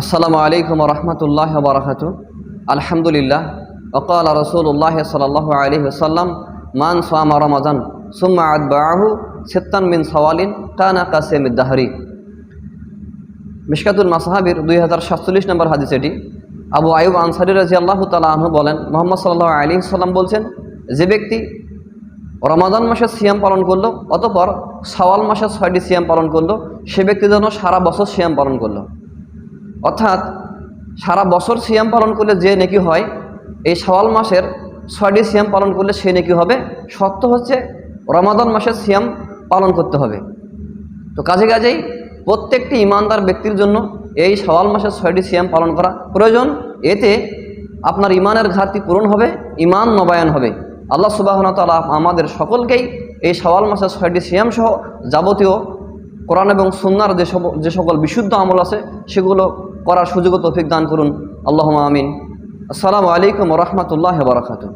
আসসালামু আলাইকুম রহমতুল্লাহ বারকাত আলহামদুলিল্লাহ। ওকাল রসুল্লাহ সাল্লাহ আলী সাল্লাম মান সামা রমাজান সুম্মা আদবাহু সিত্তান মিন সওয়ালিন কানা কাসেম দাহরি। মিশকাতুল মাসাহাবির দুই হাজার সাতচল্লিশ নম্বর হাদিস এটি। আবু আয়ুব আনসারি রাজি আল্লাহ তালা আনহু বলেন, মোহাম্মদ সাল্লাহ আলী সাল্লাম বলছেন, যে ব্যক্তি রমাদান মাসে সিয়াম পালন করল, অতপর সওয়াল মাসে ছয়টি সিয়াম পালন করল, সে ব্যক্তি যেন সারা বছর সিয়াম পালন করল। অর্থাৎ সারা বছর সিয়াম পালন করলে যে নেকি হয়, এই সওয়াল মাসের ছয়টি সিয়াম পালন করলে সে নেকি হবে। সত্য হচ্ছে রমাদান মাসের সিয়াম পালন করতে হবে। তো কাজে কাজেই প্রত্যেকটি ইমানদার ব্যক্তির জন্য এই সওয়াল মাসের ছয়টি সিয়াম পালন করা প্রয়োজন। এতে আপনার ইমানের ঘাটতি পূরণ হবে, ইমান নবায়ন হবে। আল্লাহ সুবাহন তালা আমাদের সকলকেই এই সওয়াল মাসের ছয়টি সিয়াম সহ যাবতীয় কোরআন এবং সুন্নার যে যে সকল বিশুদ্ধ আমল আছে, সেগুলো করার সুযোগ তৌফিক দান করুন। আল্লাহ আমিন। আসসালামু আলাইকুম রহমতুল্লাহ বারাকাতু